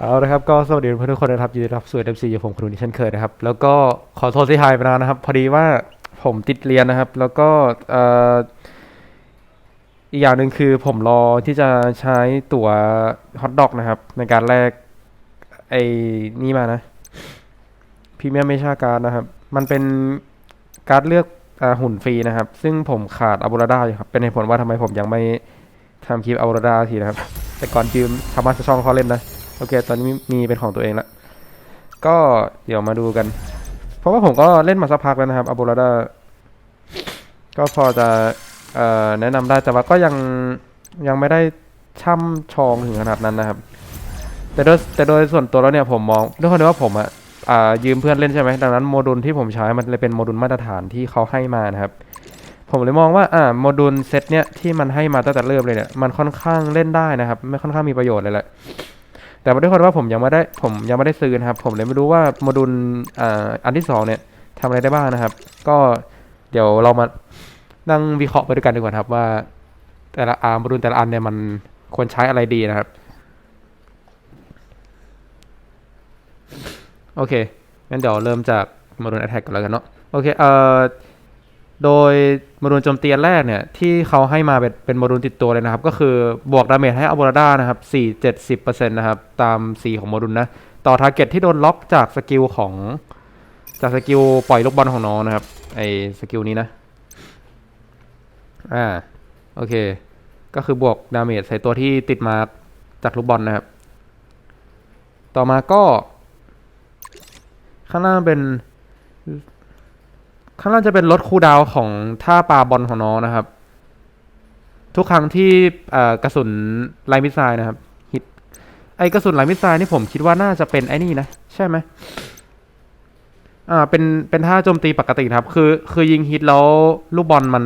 เอาละครับก็สวัสดีเพื่อนทุกคนนะครับยินดีรับสู่เอ็มซีอยู่ผมคุณนิเช่นเคยนะครับ แล้วก็ขอโทษที่หายไปนานนะครับ พอดีว่าผมติดเรียนนะครับ แล้วก็อีกอย่างหนึ่งคือผมรอที่จะใช้ตั๋วฮอทดอกนะครับ ในการแลกไอ้นี่มานะพรีเมียมเมชาการนะครับ มันเป็นการเลือกอหุ่นฟรีนะครับ ซึ่งผมขาดอับูราดาอยู่ครับ เป็นเหตุผลว่าทำไมผมยังไม่ทำคลิปอับูราดาทีนะครับ แต่ก่อนยืมสามารถช่องเขาเล่นนะ โอเค ตอนนี้มีเป็นของตัวเองแล้วก็เดี๋ยวมาดูกัน เพราะว่าผมก็เล่นมาสักพักแล้วนะครับอ b บูราดาก็พอจะอแนะนำได้แต่ว่าก็ยังยังไม่ได้ช่ำชองถึงขนาดนั้นนะครับ แต่โดยแต่โดยส่วนตัวแล้วเนี่ยผมมองด้วยความที่ว่าผมอะอ่ายืมเพื่อนเล่นใช่ไหมดังนั้นโมดูลที่ผมใช้มันเลยเป็นโมดูลมาตรฐานที่เขาให้มานะครับ ผมเลยมองว่าอ่าโมดูลเซตเนี่ยที่มันให้มาตั้งแต่เริ่มเลยเนี่ยมันค่อนข้างเล่นได้นะครับ ไม่ค่อนข้างมีประโยชน์เลยแหละ แต่ด้วยความว่าผมยังไม่ได้ผมยังไม่ได้ซื้อนะครับ ผมเลยไม่รู้ว่าโมดูลอ่าอันที่สองเนี่ยทำอะไรได้บ้างนะครับ ก็เดี๋ยวเรามานั่งวิเคราะห์ไปด้วยกันดีกว่าครับว่า แต่ละอาโมดูลแต่ละอันเนี่ยมันควรใช้อะไรดีนะครับ โอเคงั้นเดี๋ยวเริ่มจากโมดูล attack กันแล้วกันเนาะโอเคเอ่อ โดยโมดูลโจมตีแรกเนี่ยที่เขาให้มาเป็นเป็นโมดูลติดตัวเลยนะครับ ก็คือบวกดาเมจให้อัลโบราดานะครับ4 70%นะครับตาม สีของโมดูลนะ ต่อทาร์เก็ตที่โดนล็อกจากสกิลของจากสกิลปล่อยลูกบอลของน้องนะครับ ไอสกิลนี้นะ อ่า โอเค ก็คือบวกดาเมจใส่ตัวที่ติดมาจากลูกบอลนะครับ ต่อมาก็ ข้างล่างเป็น ข้างล่างจะเป็นลดคูดาวของท่าปาบอลของน้องนะครับ ทุกครั้งที่กระสุนไลมิสไซล์นะครับฮิตไอกระสุนไลมิสไซล์นี่ผมคิดว่าน่าจะเป็นไอ้นี่นะ ใช่ไหมอ่าเป็นเป็นท่าโจมตีปกติครับ คือคือยิงฮิตแล้วลูกบอลมัน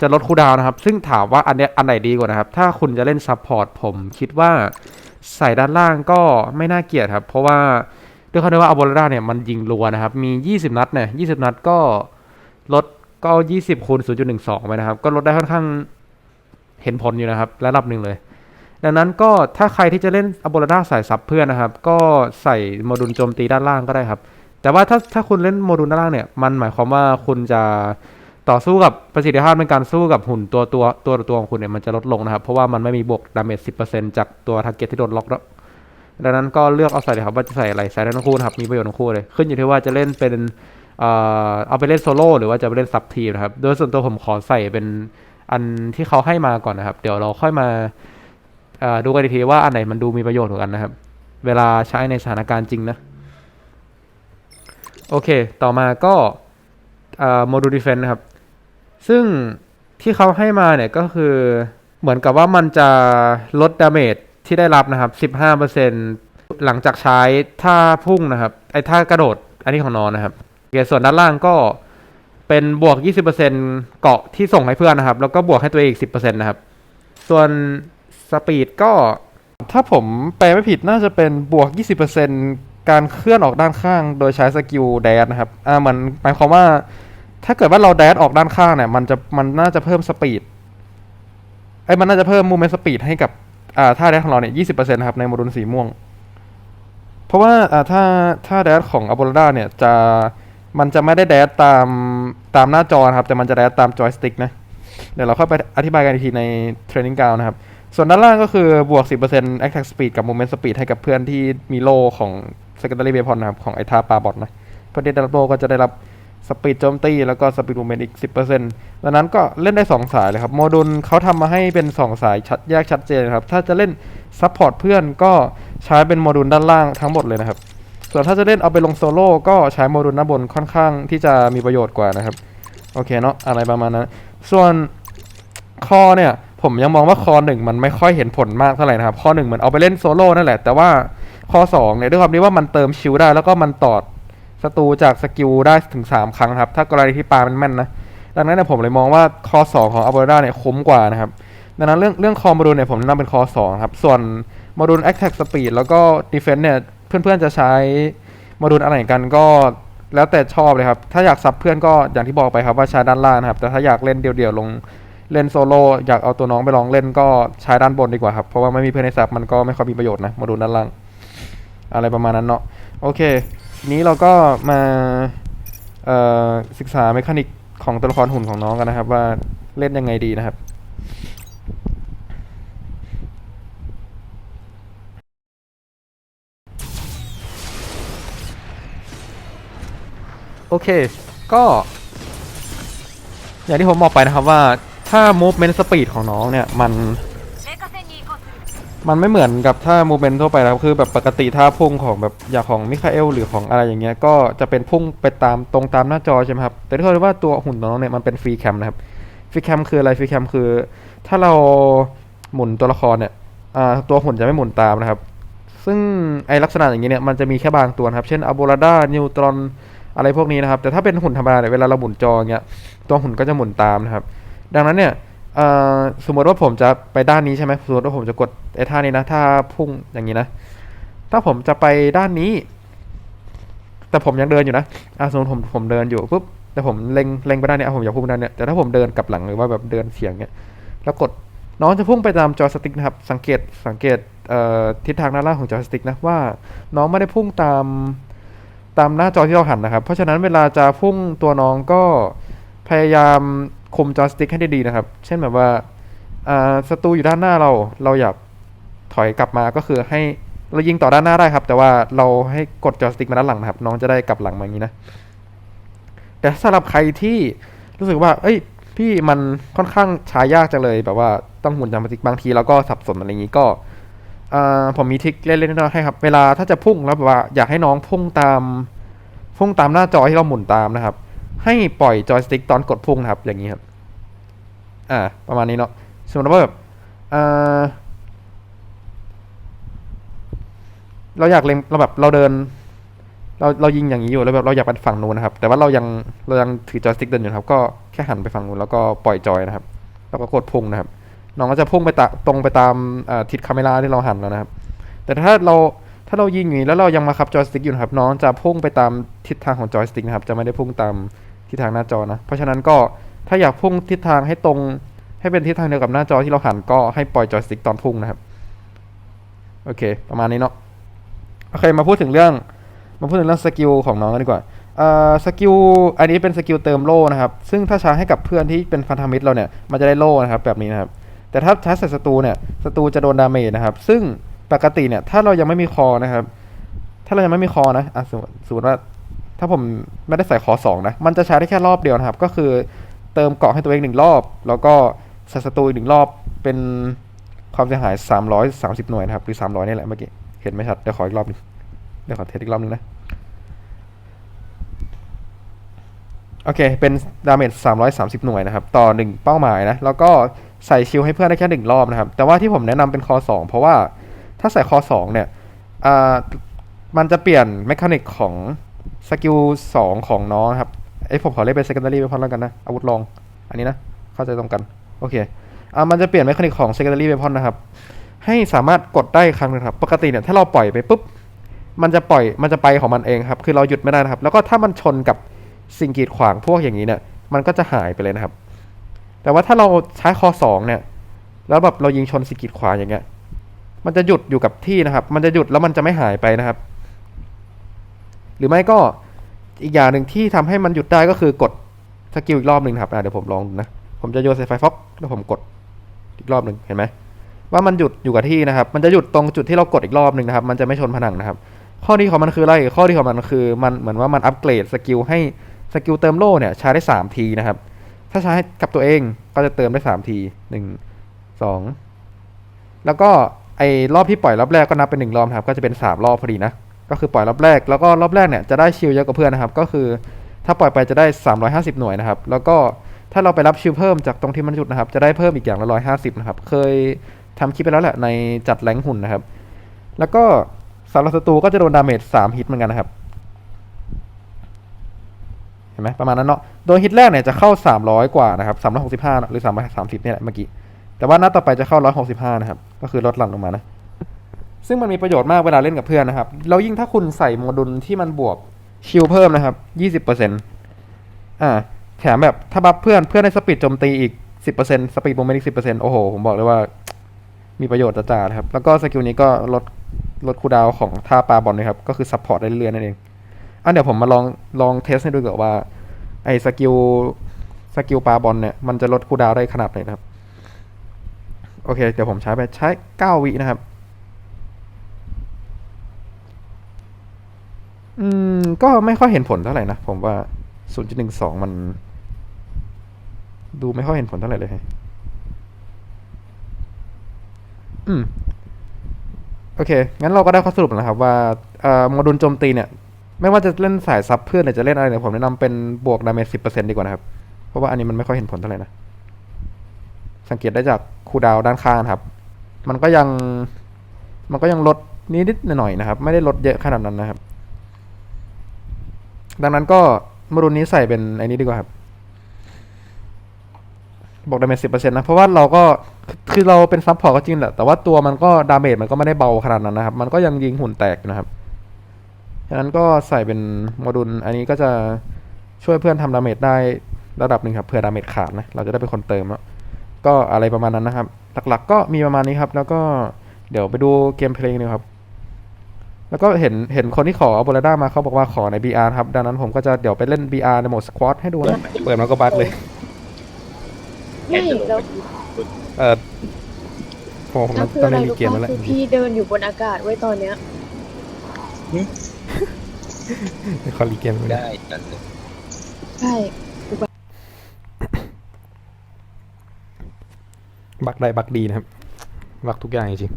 จะลดคูดาวนะครับ ซึ่งถามว่าอันเนี้ยอันไหนดีกว่านะครับ ถ้าคุณจะเล่นซับพอร์ตผมคิดว่าใส่ด้านล่างก็ไม่น่าเกลียดครับ เพราะว่า ด้วยความที่ว่าอัลโบราเนี่ยมันยิงรัวนะครับ มี 20 นัดเนี่ย 20 นัดก็ลดก็ 20คูณ0.12 ไปนะครับ ก็ลดได้ค่อนข้างเห็นผลอยู่นะครับ ระดับหนึ่งเลย ดังนั้นก็ถ้าใครที่จะเล่นอัลโบราสายซับเพื่อนนะครับ ก็ใส่โมดูลโจมตีด้านล่างก็ได้ครับ แต่ว่าถ้าถ้าคุณเล่นโมดูลด้านล่างเนี่ย มันหมายความว่าคุณจะต่อสู้กับประสิทธิภาพในการสู้กับหุ่นตัวตัวตัวตัวของคุณเนี่ยมันจะลดลงนะครับ เพราะว่ามันไม่มีบวกดาเมจ10%จากตัวทาร์เก็ตที่โดนล็อก ดังนั้นก็เลือกเอาใส่เลยครับว่าจะใส่อะไรใส่ได้ทั้งคู่นะครับมีประโยชน์ทั้งคู่เลย ขึ้นอยู่ที่ว่าจะเล่นเป็นเอาไปเล่นโซโล่หรือว่าจะไปเล่นซับทีมนะครับ โดยส่วนตัวผมขอใส่เป็นอันที่เขาให้มาก่อนนะครับ เดี๋ยวเราค่อยมาดูกันอีกทีว่าอันไหนมันดูมีประโยชน์กว่ากันนะครับ เวลาใช้ในสถานการณ์จริงนะ โอเค ต่อมาก็โมดูลดิเฟนนะครับ ซึ่งที่เขาให้มาเนี่ยก็คือเหมือนกับว่ามันจะลดดาเมจ ที่ได้รับนะครับ 15%หลังจากใช้ท่าพุ่งนะครับไอ้ท่ากระโดดอันนี้ของนอนนะครับโอเคส่วนด้านล่างก็เป็นบวก 20%เกาะที่ส่งให้เพื่อนนะครับ แล้วก็บวกให้ตัวเองอีก 10%นะครับ ส่วนสปีดก็ถ้าผมแปลไม่ผิดน่าจะเป็นบวก 20%การเคลื่อนออกด้านข้าง โดยใช้สกิลแดดนะครับ อ่ามันหมายความว่า ถ้าเกิดว่าเราแดดออกด้านข้างเนี่ย มันจะมันน่าจะเพิ่มสปีดไอ้มันน่าจะเพิ่มมูเมนต์สปีดให้กับ ท่าแดดของเราเนี่ย20%นะครับในโมดูลสีม่วง เพราะว่าอ่าถ้าถ้าแดดของอัลโบราเนี่ยจะมันจะไม่ได้แดดตามตามหน้าจอครับ แต่มันจะแดดตามจอยสติ๊กนะ เดี๋ยวเราค่อยไปอธิบายกันอีกทีในเทรนนิ่งกราวนะครับ ส่วนด้านล่างก็คือบวก 10% attack speed กับ movement speed ให้กับเพื่อนที่มีโลของ secondary weapon นะครับ ของไอท่าปาบอทนะ เพื่อนที่ได้รับโลก็จะได้รับ สปีดโจมตีแล้วก็สปีด movement อีก 10%ดังนั้นก็เล่นได้ 2 สายเลยครับ โมดูลเขาทำมาให้เป็น 2 สายชัดแยกชัดเจนครับ ถ้าจะเล่น support เพื่อนก็ใช้เป็นโมดูลด้านล่างทั้งหมดเลยนะครับ ส่วนถ้าจะเล่นเอาไปลงโซโล่ก็ใช้โมดูลด้านบนค่อนข้างที่จะมีประโยชน์กว่านะครับ โอเคเนาะอะไรประมาณนั้น ส่วนคอเนี่ยผมยังมองว่าคอหนึ่งมันไม่ค่อยเห็นผลมากเท่าไหร่นะครับ คอหนึ่งเหมือนเอาไปเล่นโซโล่นั่นแหละ แต่ว่าคอสองเนี่ยด้วยความที่ว่ามันเติมชิลได้แล้วก็มันตอด ศัตรูจากสกิลได้ถึง 3 ครั้งครับ ถ้ากรณีที่ปามันแม่นนะ ดังนั้นเนี่ยผมเลยมองว่าคอสองของอัลเบอร์ดาเนี่ยคุ้มกว่านะครับ ดังนั้นเรื่องเรื่องคอมโมดูลเนี่ยผมแนะนำเป็นคอสองครับ ส่วนโมดูล Attack Speed แล้วก็ Defense เนี่ยเพื่อนๆจะใช้โมดูลอะไรกันก็แล้วแต่ชอบเลยครับ ถ้าอยากซับเพื่อนก็อย่างที่บอกไปครับว่าใช้ด้านล่างครับ แต่ถ้าอยากเล่นเดี่ยวๆลงเล่นโซโล่อยากเอาตัวน้องไปลองเล่นก็ใช้ด้านบนดีกว่าครับ เพราะว่าไม่มีเพื่อนในซับมันก็ไม่ค่อยมีประโยชน์นะโมดูลด้านล่าง อะไรประมาณนั้นเนาะ โอเค ทีนี้เราก็มาศึกษาเมคานิกของตัวละครหุ่นของน้องกันนะครับ ว่าเล่นยังไงดีนะครับ โอเค ก็ อย่างที่ผมบอกไปนะครับว่าถ้า movement speed ของน้องเนี่ย มัน มันไม่เหมือนกับถ้า movement ทั่วไปนะครับคือแบบปกติถ้าพุ่งของแบบอย่างของมิคาเอลหรือของอะไรอย่างเงี้ยก็จะเป็นพุ่งไปตามตรงตามหน้าจอใช่ไหมครับแต่ที่เขาเรียกว่าตัวหุ่นของน้องเนี่ยมันเป็นฟรีแคมนะครับฟรีแคมคืออะไรฟรีแคมคือ ถ้าเราหมุนตัวละครเนี่ยอ่าตัวหุ่นจะไม่หมุนตามนะครับ ซึ่งไอลักษณะอย่างนี้เนี่ยมันจะมีแค่บางตัวนะครับ เช่นอโบลาดานิวตรอนอะไรพวกนี้นะครับ แต่ถ้าเป็นหุ่นธรรมดาเนี่ยเวลาเราหมุนจอย่างเงี้ยตัวหุ่นก็จะหมุนตามนะครับ ดังนั้นเนี่ย สมมติว่าผมจะไปด้านนี้ใช่ไหมสมมติว่าผมจะกดไอ้ท่านี้นะถ้าพุ่งอย่างนี้นะ ถ้าผมจะไปด้านนี้ แต่ผมยังเดินอยู่นะอะสมมติผมผมเดินอยู่ปุ๊บแต่ผมเล็งเล็งไปด้านเนี้ยผมอยากพุ่งด้านเนี้ยแต่ถ้าผมเดินกลับหลังหรือว่าแบบเดินเฉียงเนี้ยแล้วกดน้องจะพุ่งไปตามจอสติ๊กนะครับ สังเกตสังเกตเทิศทางด้านล่างของจอสติ๊กนะว่า น้องไม่ได้พุ่งตามตามหน้าจอที่เราหันนะครับ เพราะฉะนั้นเวลาจะพุ่งตัวน้องก็พยายาม คุมจอยสติ๊กให้ดีๆนะครับ เช่นแบบว่าศัตรูอยู่ด้านหน้าเรา เราอยากถอยกลับมาก็คือให้เรายิงต่อด้านหน้าได้ครับ แต่ว่าเราให้กดจอสติ๊กมาด้านหลังนะครับ น้องจะได้กลับหลังมาอย่างนี้นะ แต่สำหรับใครที่รู้สึกว่า เอ้ย พี่มันค่อนข้างช้ายากจังเลย แบบว่าต้องหมุนจอสติ๊กบางทีแล้วก็สับสนอะไรอย่างนี้ก็ผมมีทริคเล่นๆน้อยๆให้ครับ เวลาถ้าจะพุ่งแล้วแบบว่าอยากให้น้องพุ่งตามพุ่งตามหน้าจอที่เราหมุนตามนะครับ ให้ปล่อยจอยสติ๊กตอนกดพุ่งนะครับ อย่างนี้ครับ อ่า ประมาณนี้เนาะสมมติว่าแบบอ่าเราอยากเล็งเราแบบเราเดิน เราเรายิงอย่างนี้อยู่แล้วแบบเราอยากไปฝั่งนู้นนะครับ แต่ว่าเรายังเรายังถือจอยสติ๊กเดินอยู่ครับ ก็แค่หันไปฝั่งนู้นแล้วก็ปล่อยจอยนะครับ แล้วก็กดพุ่งนะครับ น้องก็จะพุ่งไปตะตรงไปตามทิศคาเมราที่เราหันแล้วนะครับ แต่ถ้าเราถ้าเรายิงอย่างนี้แล้วเรายังมาขับจอยสติ๊กอยู่นะครับ น้องจะพุ่งไปตามทิศทางของจอยสติ๊กนะครับ จะไม่ได้พุ่งตาม ทิศทางหน้าจอนะ เพราะฉะนั้นก็ถ้าอยากพุ่งทิศทางให้ตรงให้เป็นทิศทางเดียวกับหน้าจอที่เราหันก็ให้ปล่อยจอยสติ๊กตอนพุ่งนะครับ โอเค ประมาณนี้เนาะโอเคมาพูดถึงเรื่องมาพูดถึงเรื่องสกิลของน้องกันดีกว่าสกิลอันนี้เป็นสกิลเติมโล่นะครับ ซึ่งถ้าใช้ให้กับเพื่อนที่เป็นพันธมิตรเราเนี่ยมันจะได้โล่นะครับแบบนี้นะครับ แต่ถ้าใช้ใส่ศัตรูเนี่ยศัตรูจะโดนดาเมจนะครับ ซึ่งปกติเนี่ยถ้าเรายังไม่มีคอนะครับ ถ้าเรายังไม่มีคอนะอะสมมติสมมติว่า ถ้าผมไม่ได้ใส่คอสองนะ มันจะใช้ได้แค่รอบเดียวนะครับ ก็คือเติมเกาะให้ตัวเองหนึ่งรอบ แล้วก็ใส่ศัตรูอีกหนึ่งรอบเป็นความเสียหาย 330 หน่วยนะครับ หรือ 300 นี่แหละเมื่อกี้ เห็นไหมชัด เดี๋ยวขออีกรอบหนึงเดี๋ยวขอเทสอีกรอบหนึงนะ โอเค เป็นดาเมจ 330 หน่วยนะครับ ต่อ 1 เป้าหมายนะ แล้วก็ใส่ชิลให้เพื่อนได้แค่ 1 รอบนะครับ แต่ว่าที่ผมแนะนำเป็นคอ 2 เพราะว่าถ้าใส่คอ 2 เนี่ยมันจะเปลี่ยนแมคานิกของ สกิล2ของน้องครับไอ้ผมขอเรียกเป็น secondary weapon แล้วกันนะ อาวุธรอง อันนี้นะ เข้าใจตรงกัน โอเค อ่ามันจะเปลี่ยนแมคานิกของ secondary weapon นะครับ ให้สามารถกดได้ครั้งหนึงครับ ปกติเนี่ยถ้าเราปล่อยไปปุ๊บ มันจะปล่อย มันจะไปของมันเองครับ คือเราหยุดไม่ได้นะครับ แล้วก็ถ้ามันชนกับสิ่งกีดขวางพวกอย่างนี้เนี่ย มันก็จะหายไปเลยนะครับ แต่ว่าถ้าเราใช้คอสองเนี่ย แล้วแบบเรายิงชนสิ่งกีดขวางอย่างเงี้ย มันจะหยุดอยู่กับที่นะครับ มันจะหยุดแล้วมันจะไม่หายไปนะครับ รือไม่ก็อีกอย่างหนึ่งที่ทำให้มันหยุดได้ก็คือกดสกิลอีกรอบหนึ่งครับเดี๋ยวผมลองดูนะ ผมจะโยนใส่ไฟฟ็อกแล้วผมกดอีกรอบหนึ่งเห็นไหมว่ามันหยุดอยู่กับที่นะครับ มันจะหยุดตรงจุดที่เรากดอีกรอบหนึ่งนะครับ มันจะไม่ชนผนังนะครับ ข้อดีของมันคืออะไร ข้อดีของมันคือมันเหมือนว่ามันอัปเกรดสกิลให้สกิลเติมโล่เนี่ยใช้ได้สามทีนะครับ ถ้าใช้กับตัวเองก็จะเติมได้สามทีหนึ่งสองแล้วก็ไอ้รอบที่ปล่อยรอบแรกก็นับเป็นหนึ่งรอบครับ ก็จะเป็นสามรอบพอดีนะ ก็คือปล่อยรอบแรก แล้วก็รอบแรกเนี่ยจะได้ชิลเยอะกว่าเพื่อนนะครับ ก็คือถ้าปล่อยไปจะได้ 350 หน่วยนะครับ แล้วก็ถ้าเราไปรับชิลเพิ่มจากตรงที่มันหยุดนะครับ จะได้เพิ่มอีกอย่างละ 150 นะครับ เคยทำคลิปไปแล้วแหละในจัดแรงหุ่นนะครับ แล้วก็สำหรับศัตรูก็จะโดนดาเมจ3ฮิตเหมือนกันนะครับ เห็นไหมประมาณนั้นเนาะ โดยฮิตแรกเนี่ยจะเข้า 300 กว่านะครับ 365เนอะหรือ 330เนี่ยแหละเมื่อกี้ แต่ว่าหนัดต่อไปจะเข้า 165 นะครับ ก็คือลดหลั่นลงมานะ ซึ่งมันมีประโยชน์มากเวลาเล่นกับเพื่อนนะครับ แล้วยิ่งถ้าคุณใส่โมดูลที่มันบวกชิลเพิ่มนะครับ20%อ่า แถมแบบถ้าบัฟเพื่อนเพื่อนได้สปีดโจมตีอีกสิบเปอร์เซ็นต์สปีดโมเมนต์อีกสิบเปอร์เซ็นต์โอ้โห ผมบอกเลยว่า มีประโยชน์จ้าๆนะครับ แล้วก็สกิลนี้ก็ลดลดคูดาวของท่าปลาบอลนะครับ ก็คือซัพพอร์ตได้เรื่อยๆนั่นเอง อะเดี๋ยวผมมาลองลองเทสให้ดูเก่อนว่าไอ้สกิลสกิลปลาบอลเนี่ยมันจะลดคูดาวได้ขนาดไหนนะครับ โอเค เดี๋ยวผมใช้ไปใช้เก้าวินะครับ อืม ก็ไม่ค่อยเห็นผลเท่าไหร่นะ ผมว่า 0.12 มัน ดูไม่ค่อยเห็นผลเท่าไหร่เลยฮะอืม โอเค งั้นเราก็ได้ข้อสรุปแล้วนะครับ ว่าเอ่อโมดูลโจมตีเนี่ย ไม่ว่าจะเล่นสายซับเพื่อนหรือจะเล่นอะไรเนี่ยผมแนะนำเป็นบวกดาเมจสิบเปอร์เซ็นดีกว่านะครับ เพราะว่าอันนี้มันไม่ค่อยเห็นผลเท่าไหร่นะ สังเกตได้จากคูดาวด้านข้างครับ มันก็ยัง มันก็ยังลดนิดๆหน่อยๆนะครับ ไม่ได้ลดเยอะขนาดนั้นนะครับ ดังนั้นก็โมดูลนี้ใส่เป็นไอ้นี้ดีกว่าครับ บอกดาเมจสิบเปอร์เซ็นต์นะ เพราะว่าเราก็คือเราเป็นซับพอร์ตก็จริงแหละ แต่ว่าตัวมันก็ดาเมจมันก็ไม่ได้เบาขนาดนั้นนะครับ มันก็ยังยิงหุ่นแตกอยู่นะครับฉะนั้นก็ใส่เป็นโมดูลอันนี้ก็จะช่วยเพื่อนทำดาเมจได้ระดับหนึ่งครับเผื่อดาเมจขาดนะเราจะได้เป็นคนเติมแล้วก็อะไรประมาณนั้นนะครับ หลักๆก็มีประมาณนี้ครับ แล้วก็เดี๋ยวไปดูเกมเพลงนึงครับ แล้วก็เห็นเห็นคนที่ขอเอาโบลาด้ามาเขาบอกว่าขอใน BR ครับ ดังนั้นผมก็จะเดี๋ยวไปเล่น BR ในโหมดสควอตให้ดูนะ เปิดมาก็บักเลย ไม่แล้วเออผมผมแล้วคือต้องอะไรเล่นมีรู้เกมแล้วป่ะแหละคือพี่เดินอยู่บนอากาศไว้ตอนเนี้ยขอรีเกมเลยได้กันเลยใช่บักได้บักดีนะครับ บักทุกอย่างจริง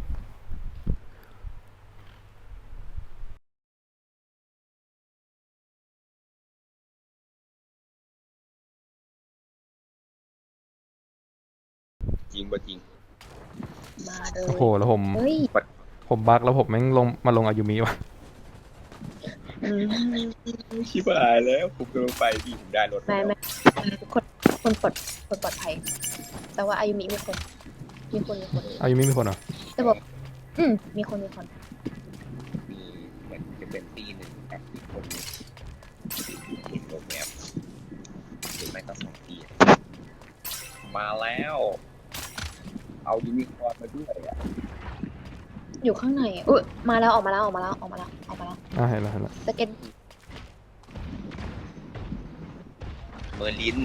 จริงบ่จริง มาเลๆยโอ้โหแล้วผมเฮ้ยผมบักแล้วผมแม่งลงมาลงอายุมิวะอืมชิบหายแล้วผมกำลังไปพี่ผมได้รถแม่แม่คนคนปลอดคนปลอดภัย แต่ว่าอายุมีมีคน มีคนมีคนอายุมิมีคนเหรอแต่บอกอืมมีคนมีคนมีเหมือนจะเป็นตีหนึ่งแอคอีกคนหนึ่งเห็นโรงแรมหรือไม่ก็สองตีอะมาแล้ว เอายูนิคอร์นมาด้วยอ่ะ อยู่ข้างในอุ้ยมาแล้วออกมาแล้วออกมาแล้วออกมาแล้วออกมาแล้ว อ่าเห็นแล้วเห็นแล้ว สเก็ต เมอร์ลิน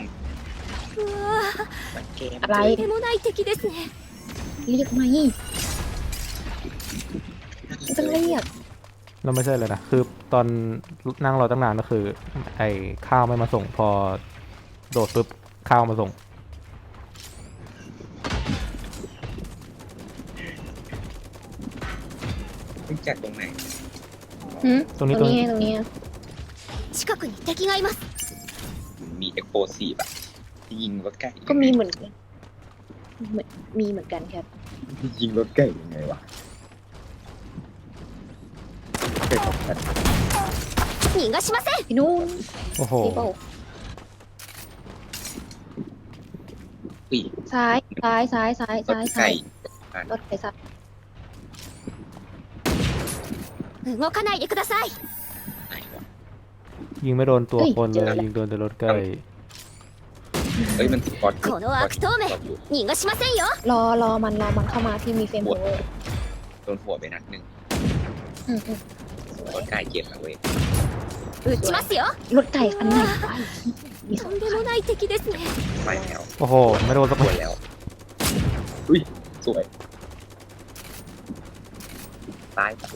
มันเกม อะไร とんでもない敵ですね เรียกมาอีไม่ต้องเรียก เราไม่ใช่เลยนะ คือตอนนั่งรอตั้งนานก็คือ ไอ้ข้าวไม่มาส่ง พอโดดปุ๊บข้าวมาส่ง รู้จักตรงไหน หืม ตรงนี้ ตรงนี้ไงตรงนี้ไง 近くに敵がいます มีเอ็กโปซีแบบที่ยิงรถไก่ ก็มีเหมือนกันเหมือนมีเหมือนกันครับ ที่ยิงรถไก่ยังไงวะเป็นของฉัน 逃がしません พี่นู่น โอ้โห พี่โบ ปีก ซ้ายซ้ายซ้ายซ้าย รถ ซ้ายซ้า ไก่ ยรถไฟซ้าย 動かないでください ไหนวะ ยิงไม่โดนตัวคนเลย ยิงโดนแต่รถใกล้ เฮ้ยมันสปอต この悪党め逃がしませんよ รอรอมันรอมันเข้ามาที่มีเฟรมโฮเวอร์ โดนหัวไปนัดหนึ่ง อืมอืมสว ร ย ถไก่เจ็บนะเว้ย 撃ちますよ รถไก่คันไหนวะมีส と อง んで คั も น ない敵ですね ไปแล้ว โอ้โห ไม่โดนสัก ส ค วน ยแล้ว อุ้ย สวย ตายตาย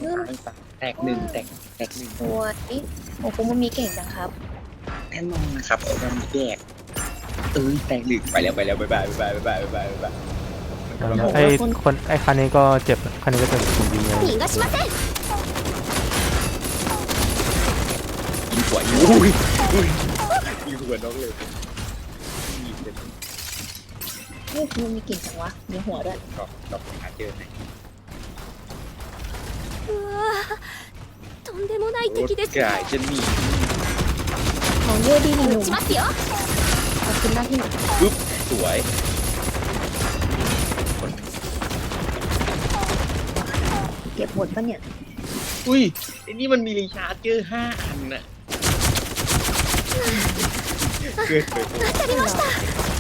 ตาย ตกหนึ่งแตกแตกหนึ่งตัวนี้โอ้โหมันมีเก่งจังครับแน่นอนนะครับผมมันแยกตื้ยแตกหนึ่งไปแล้วไปแล้วบ๊ายบายบ๊ายบายบ๊ายบายบ๊ายบายไอ้คนไอ้คันนี้ก็เจ็บคันนี้ก็เจ็บผมยิงเลยยิงหัวยิงอุ้ยอุ้ยยิงหัวน้องเลยยิงเลยเฮ้ยมันมีเก่งจังวะมีหัวด้วยก็ก็หาเจอไหน とんでもない รถ 敵です ไก่ ね จะหนี ของเยอะดีนี่ห 撃 นุ่ม ちますよ ขอบคุณหน้าที่ ปึ๊บสวย เก็บหมดปะเนี่ย อุ้ยไอ้นี่มันมีรีชาร์จเจอร์ห้าอันน่ะเกิดไป 当たりました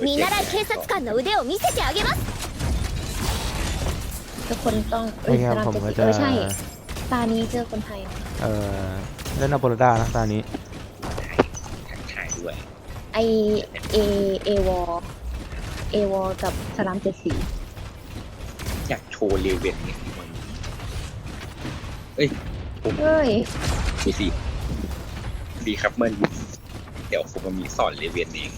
見習い警察官の腕を見せてあげます ทุกคนต้องเอ้ นี่ ย ครับ สลาม ผม เจ็ด ก็ สิบ จะ เออใช่ ตานี้เจอคนไทยนะ เอ่อเล่นอาโบรดานะตอนนี้ ทักทายด้วย ไอเอเอวอเอวอกับสลามเจ็ดสี อยากโชว์เลเวลเนี่ยที่มันเอ้ยผม เฮ้ย ดูสิดีครับเมื่อเดี๋ยวผมมีสอนเลเวลเอง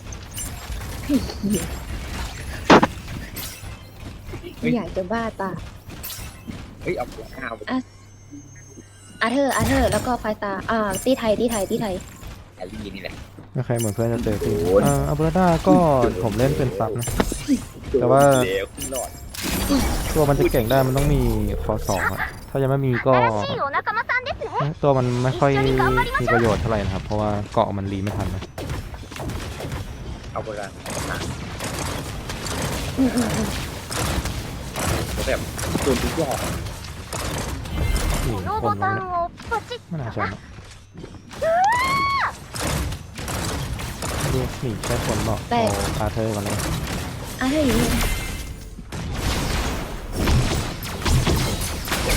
เฮ้ย อยากจะบ้าตา เฮ้ยเอาหัวข้าว อาเธอร์อาเธอร์แล้วก็ไฟตา อ่า ตีไทย ตีไทย ตีไทย แอลลี่นี่แหละ ไม่ใครเหมือนเพื่อนจะเจอพี่ โอ้ย เอ่ออาโบรดาก็ผมเล่นเป็นซับนะ แต่ว่า เดี๋ยวขึ้นหลอด ตัวมันจะเก่งได้มันต้องมีคอสองอะถ้ายังไม่มีก็ 新しいお仲間さんですね ตัวมันไม่ค่อยมีประโยชน์เท่าไหร่นะครับ เพราะว่าเกาะมันรีไม่ทันนะ เอาเวลาเอามา อืมอืมอืม แล้วแบบโดนทุกดอก นี่ この ค ボ นมัน タンをポチッ ไม่น่าใช่นะดูหนีใช่คนบอกเอาอาเธอร์ก่อนเลย อาเธอร์อยู่นี่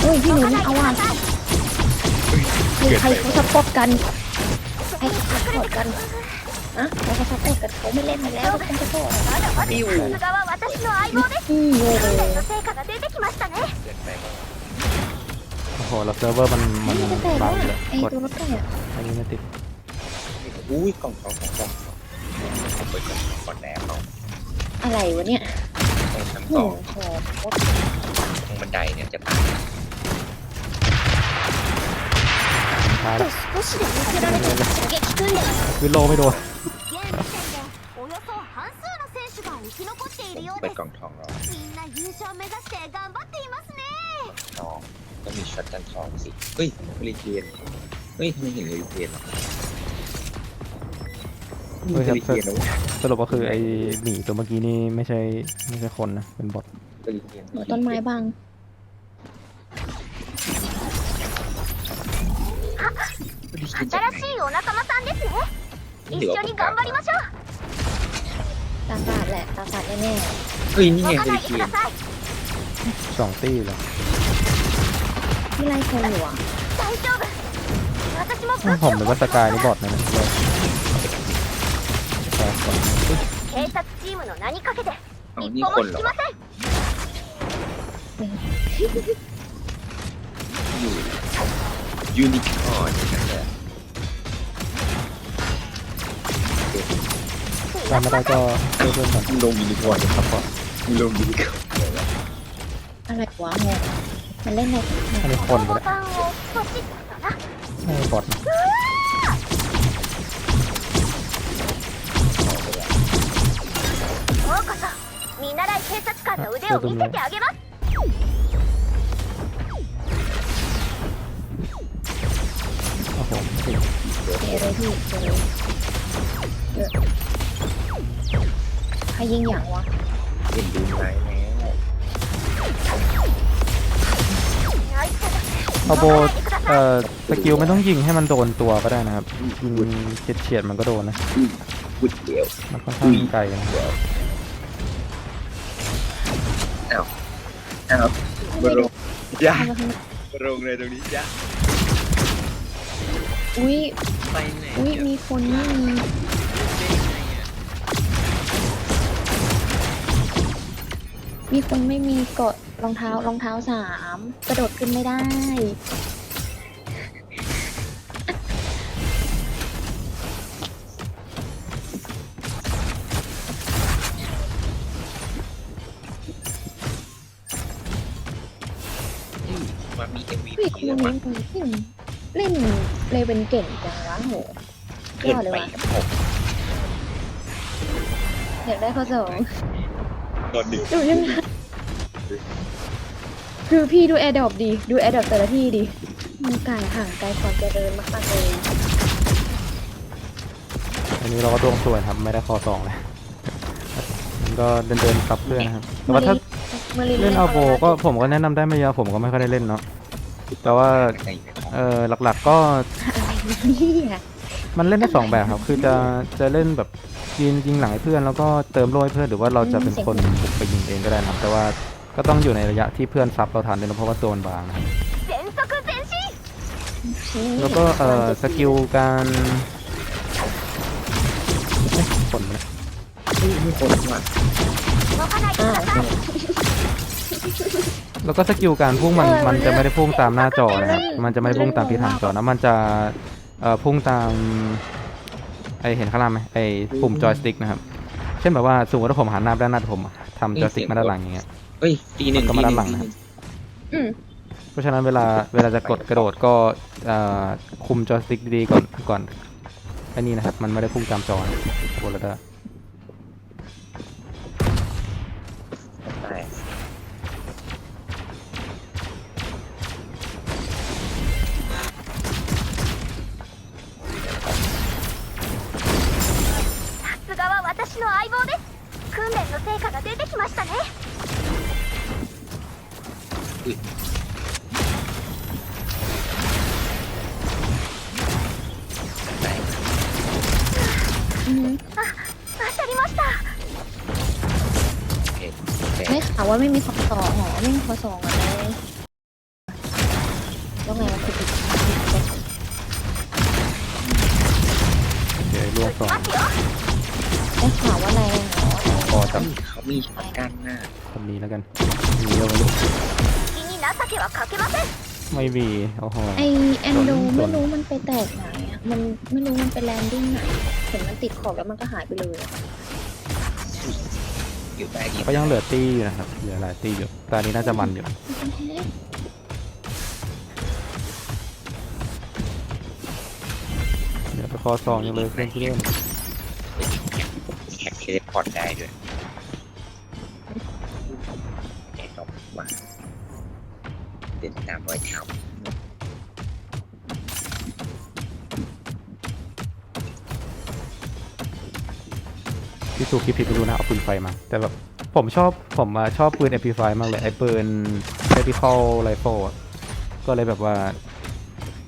โอ้ย พี่หนูนี่เอาว่ะใครใครเขาซัพพอร์ตกันใครเขาซัพพอร์ตกันอะใครเขาซัพพอร์ตกัน เขาไม่เล่นแล้วเขาซัพพอร์ต ปิ้ว さすがは私の相棒です อืมโว้ย 訓練の成果が出てきましたね เกินไปก็ โอ้โหแล้วเซิร์ฟเวอร์มันมัน นี่จะแตก บั แล้ ง ว เลย ไอ้ กด ตัวรถไก่อะ อันนี้ไม่ติด อุ้ยกล่องทองของกล่องทองผมเปิดกล่องทองก่อนแล้วเอา อะไรวะเนี่ย ตรงชั้นส โอ้ อง โห ตรงบันไดเนี่ยจะตาย ท้าย と แล้ว 少しで見せられた射撃訓練 วิโลไม่โดน 生き残っているよう เปิ で ด す กล่องทองรอ みんな優勝目指して頑張っていますね ทองต้องมีช็อตกันทองสิเฮ้ยเฮลิเคนเฮ้ยทำไมเห็นเฮลิเคนอ่ะ เฮ้ย เฮ ครับ ลิเคนนะเว้ย สรุปก็คือไอ้หมีตัวเมื่อกี้นี่ไม่ใช่ไม่ใช่คนนะ เป็นบอท เฮลิเคน หัวต้นไม้บัง เฮลิเคนจาก 新 ไหน しいお仲間さんですね นี่ 一 เดี๋ยว 緒に頑張りましょう ตาฝาดแหละ ตาฝาดแน่ เฮ้ยนี่ไง 動 เฮ かな ลิ いで เคนください สองตี้เลย ๆที่ไล่โคอยู่อ่ะ 大丈夫私も武 อ้าว 器 ผม を นึก 持 ว่า っ ส て กาย ます นี่บอทนะเนี่ยเลยแต่คน 警察チームの名にかけて เอา 一 นี่ 歩 ค も น 引 เหรอ きま วะ せん อยู่ยูนิคอร์นนั่นแหละ ตามไม่ได้ก็เพื่อนๆกัน มึงลงยูนิคอร์นนะครับพ่อมึงลงยูนิคอร์นเลยวะ อะไรวะงงมันเล่นใน อันนี้ค こ น の ไป ボ แล้ว タンをポチッとな ไม่ใช่บอทนะ ようこそ見習い警察官の腕を見せてあげます โอ้โหติด เอเลยพี่เจอเลยเย ยิงอย่างวะเห็ดูไหนแล้วพอโบเอ่อสกิลไม่ต้องยิงให้มันโดนตัวก็ได้นะครับยิงเฉียดเฉียดมันก็โดนนะวุดวมันค่อนข้างไกลนะอ้าวอ้าวรงยาบรเลยตรงนี้ยาอุ้ยอุ้ยมีคนไม่มี มีคนไม่มีเกาะรองเท้ารองเท้าสามกระโดดขึ้นไม่ได้มามีพี่ MVP คุณแล้วนี้มั้งพี่เล่นเลเวนเก่งจังวะโหเกินยอดเลยไปว่ะครับผมอยากได้ข้อสอง ตอนหนึ่งดูยังไงคือพี่ดูแอร์ดอปดี ดูแอร์ดอปแต่ละที่ดิมันไกลห่างไกลความเจริญมากๆเลยอันนี้เราก็ดวงสวยครับ ไม่ได้คอสองเลยมันก็เดินเดินๆซับเพื่อนนะครับแต่ว่าถ้ามารีเล่นเอาโบก็ผมก็แนะนำได้ไม่เยอะผมก็ไม่ค่อยได้เล่นเนาะแต่ว่าในในของเออหลักๆก็อะไรเนี่ยมันเล่นได้สองแบบครับ คือจะจะเล่นแบบ ยืนยิงหลังให้เพื่อนแล้วก็เติมโล่เพื่อนหรือว่าเราจะเป็นคนบุกไปยิงเองก็ได้นะแต่ว่าก็ต้องอยู่ในระยะที่เพื่อนซับเราทันด้วยนะเพราะว่าตัวนบางนะแล้วก็เอ่อสกิลการผลนะมีมาแล้วก็สกิลการพุ่งมันมันจะไม่ได้พุ่งตามหน้าจอนะครับมันจะไม่พุ่งตามทิศทางจอนะมันจะเอ่อพุ่งตาม ไอเห็นข้างล่างไหมไอปุ่มจอยสติ๊กนะครับ เช่นแบบว่าสมมติว่าผมหันหน้าไปด้านหน้าแต่ผมทำจอยสติ๊กมาด้านหลังอย่างเงี้ยเฮ้ยตีหนึ่งก็ตีมาหด้านึ่นงหลังตีนะหครับนึ่งอืมเพราะฉะนั้นเวลาเวลาจะกดกระโดดก็เอ่อคุมจอยสติ๊กดีๆก่อนก่อนอันนี้นะครับ มันไม่ได้พุ่งตามจอนะโบลด ไม่มีโอ้โห ไอแอนโดไม่รู้มันไปแตกไหนอะมันไม่รู้มันไปแลนดิ้งไหนเห็นมันติดขอบแล้วมันก็หายไปเลยอะอยู่ใต้ดินก็ยังเหลือตี้อยู่นะครับ เหลือหลายตี้อยู่แตอนนี้น่าจะมันอยู่เดี๋ยวไปคอซองยังเลยเพื่อนที่เล่นแท็กเทเลพอร์ตได้ด้วยามรอยเท้าที่ถูกคิดผิดไม่รู้นะเอาปืนไฟมา แต่แบบผมชอบผมอะชอบปืน MP5 มากเลยไอ้ปืน Tactical Rifle อะก็เลยแบบว่า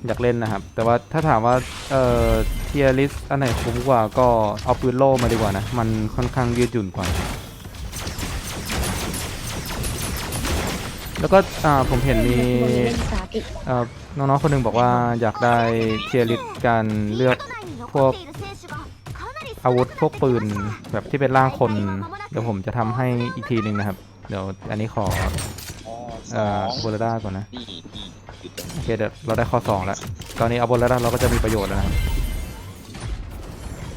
อยากเล่นนะครับ แต่ว่าถ้าถามว่าเอ่อเทียริสอันไหนคุ้มกว่าก็เอาปืนโล่มาดีกว่านะ มันค่อนข้างยืดหยุ่นกว่า แล้วก็ผมเห็นมีน้องๆคนหนึ่งบอกว่าอยากได้เทียริสการเลือกพวกอาวุธพวกปืนแบบที่เป็นร่างคน เดี๋ยวผมจะทำให้อีกทีหนึ่งนะครับ เดี๋ยวอันนี้ขอโบลด้าก่อนนะโอเคเดี๋ยวเราได้ข้อสองแล้วตอนนี้เอาโบลด้าเราก็จะมีประโยชน์แล้วนะครับ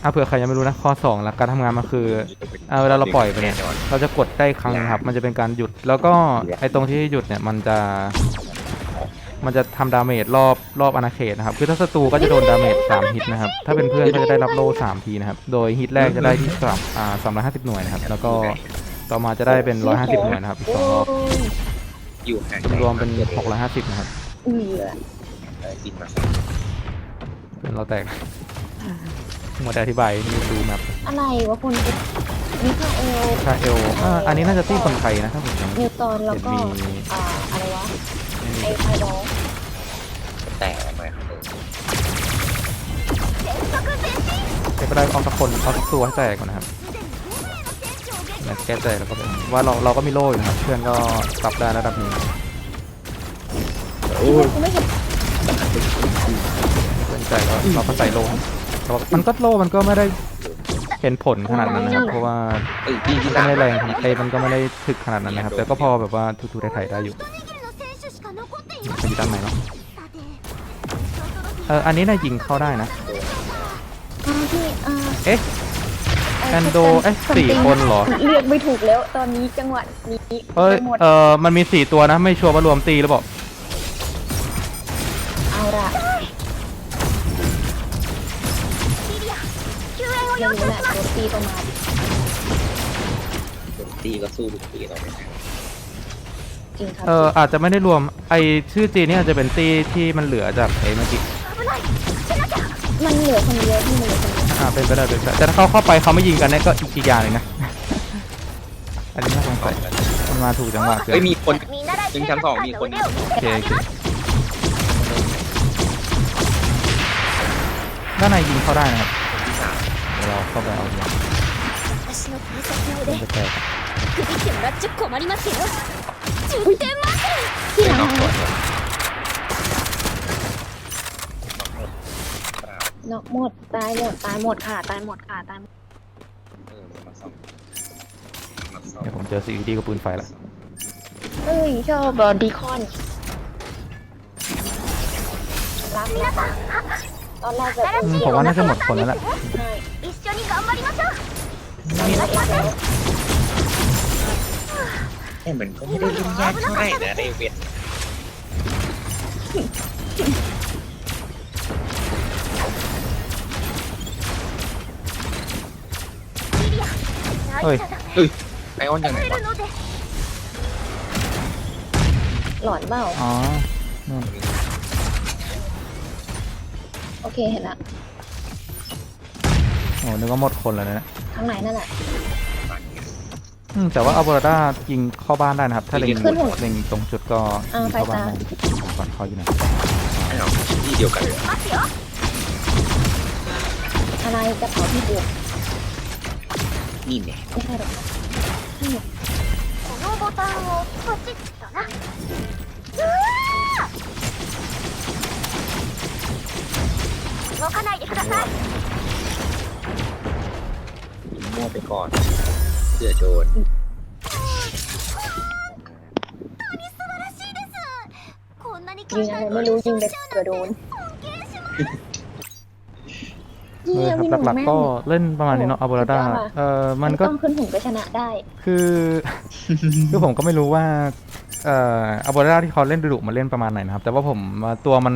อะเผื่อใครยังไม่รู้นะข้อ2หลักการทำงานมันคืออ่าเวลาเราปล่อยไปเนี่ยแน่นอนเราจะกดได้ครั้งนะครับ มันจะเป็นการหยุด แล้วก็ไอ้ตรงที่หยุดเนี่ยมันจะ มันจะทำดาเมจรอบรอบอาณาเขตนะครับ คือถ้าศัตรูก็จะโดนดาเมจ3ฮิตนะครับ ถ้าเป็นเพื่อนก็จะได้รับโล่3ทีนะครับ โดยฮิตแรกจะได้ที่สามอ่า350หน่วยนะครับ แล้วก็ต่อมาจะได้เป็น150หน่วยนะครับอีกสองรอบโอ้ยอยู่ห่างไกลรวมเป็น650นะครับเอือเออบินมาเป็นเราแตก หมดอธิบายนี่ดูแมปอะไรวะคุณมิคาเอลชาเอลอ่าอันนี้น่าจะตีคนไทยนะครับผมมิตอนแล้วก็อ่าอะไรวะไอไอดอแต่ไปครับเก็บก็ได้เอาสักคนเอาตัวให้แตกก่อนนะครับแก้ใจแล้วก็เป็ว่าเราเราก็มีโล่อยู่ครับเพื่อนก็ตับได้ระดับนี้เพื่อนใจเราเราก็ใส่โล่ แต่ว่ามันก็โลมันก็ไม่ได้เป็นผลขนาดนั้นนะครับ เพราะว่าเอ้ไม่ได้แรงเตะมันก็ไม่ได้ถึกขนาดนั้นนะครับ แต่ก็พอแบบว่าทุกๆได้ถ่ยได้อยู่เป็นด้านไหนเนาะเอออันนี้น่ายิงเข้าได้นะเอ๊ะ แอนโดเอ๊ะสี่คนเหรอเลือกไม่ถูกแล้วตอนนี้จังหวะนี้เอ้ยเออมันมีสี่ตัวนะ ไม่ชัวร์ว่ารวมตีหรือเปล่า ตีตรงมาดิตีก็สู้ตีเราไม่ได้จริงครับเอออาจจะไม่ได้รวมไอชื่อจีนนี่อาจจะเป็นตีที่มันเหลือจากไอเมื่อกี้มันเหลือคนเดียวที่มันเหลือคนเดียวอ่าเป็นไปได้เป็นไปได้แต่ถ้าเขาเข้าไปเขาไม่ยิงกันเนี่ยก็อีกอีกอย่างหนึนะ อันนี้น่าสงสัยมันมาถูกจังหวะเกินเฮ้ยมีคนถึงชั้นสองมีคนโอเคโอเคด้านในยิงเขาได้นะครับ เดี๋ยวเราเข้าไปเอาเนี่ย の偵察用 มัน で จะแตก くじってもらっちゃ困りますよ10点満 ที่ ไม่ หลัง นอก ทาง ก่อนเลยนอกหมดเปล่า เนาะหมดตายหมดตายหมดค่ะตายหมดค่ะตายหมด เออมันมาซ่อมมาซ่อม เดี๋ยวผมเจอซีดีกับปืนไฟละ เอ้ยชอบบอลดีคอนรับรับ ผมว่าน่าจะหมดคนแล้วแหละใช่เหมืมันก็ไม่ได้ยุ่งยากเท่าไหร่นะในเฮ้ยเฮ้ยไอออนอย่างไรวะหลอนเปล่าอ๋อ เคเห็นละ โอ้นึกว่าหมดคนแล้วนะเนี่ย ข้างในนั่นแหละ อืมแต่ว่าอัลโบราด้ายิงเข้าบ้านได้นะครับ ถ้าเล็ง ขึ้นหัว เล็งตรงจุดก็ อ่า ยิงเข้าบ้าน ไฟ ได้ ฟ้า ก่อนเขาอยู่ไหน อ้าวที่เดียวกันเลย 待つよ อะไรกระเป๋าที่บวก นี่เนี่ย ไม่ใช่หรอก このボタンをポチッとなうわー 動かないでください ยิงมั่วไปก่อนเพื่อโดน 素晴らしいですこんなに ยิงอะไรไม่รู้ยิงไปเกือโดน 尊敬します เยี่ เลย ย ครับ พี่หนุ่ม หลัก แม่ ๆก็เล่นประมาณนี้เนาะอัลโบราด้า สุดยอดว่ะ เออมั มัน น ก็ ต้องขึ้นหุ่นก็ชนะได้ คือ คือผมก็ไม่รู้ว่า เอ่ออัลโบราด้าที่เขาเล่นดุๆมาเล่นประมาณไหนนะครับ แต่ว่าผมว่าตัวมัน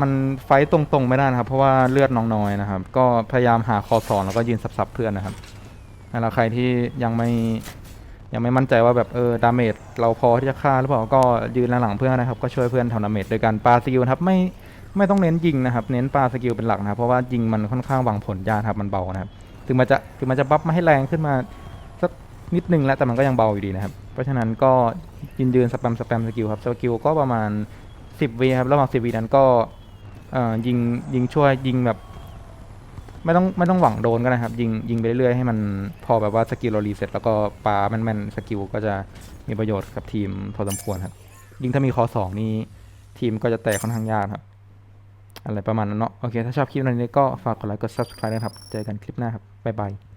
มันไฟต์ตรงๆไม่ได้นะครับ เพราะว่าเลือดน้องน้อยนะครับ ก็พยายามหาคอสอนแล้วก็ยืนซับๆเพื่อนนะครับแล้วใครที่ยังไม่ยังไม่มั่นใจว่าแบบเออดาเมจเราพอที่จะฆ่าหรือเปล่าก็ยืนหลังๆเพื่อนนะครับก็ช่วยเพื่อนทำดาเมจโดยการปาสกิลครับไม่ไม่ต้องเน้นยิงนะครับ เน้นปาสกิลเป็นหลักนะครับเพราะว่ายิงมันค่อนข้างหวังผลยากครับมันเบานะครับถึงมันจะถึงมันจะบัฟมาให้แรงขึ้นมาสักนิดนึงแล้วแต่มันก็ยังเบาอยู่ดีนะครับ เพราะฉะนั้นก็ยืนยืนสแปมสแปมสกิลครับสกิลก็ประมาณ 10วีครับระหว่าง10วีนั้นก็ยิงยิงช่วยยิงแบบ ไม่ต้องไม่ต้องหวังโดนก็ได้ครับ ยิงยิงไปเรื่อยๆให้มันพอแบบว่าสกิลเรารีเซ็ตแล้วก็ปาแม่นๆสกิลก็จะมีประโยชน์กับทีมพอสมควรครับ ยิ่งถ้ามีคอสองนี่ทีมก็จะแตกค่อนข้างยากครับ อะไรประมาณนั้นเนาะโอเค ถ้าชอบคลิปนี้ก็ฝากกดไลค์กด subscribe นะครับ เจอกันคลิปหน้าครับ บ๊ายบาย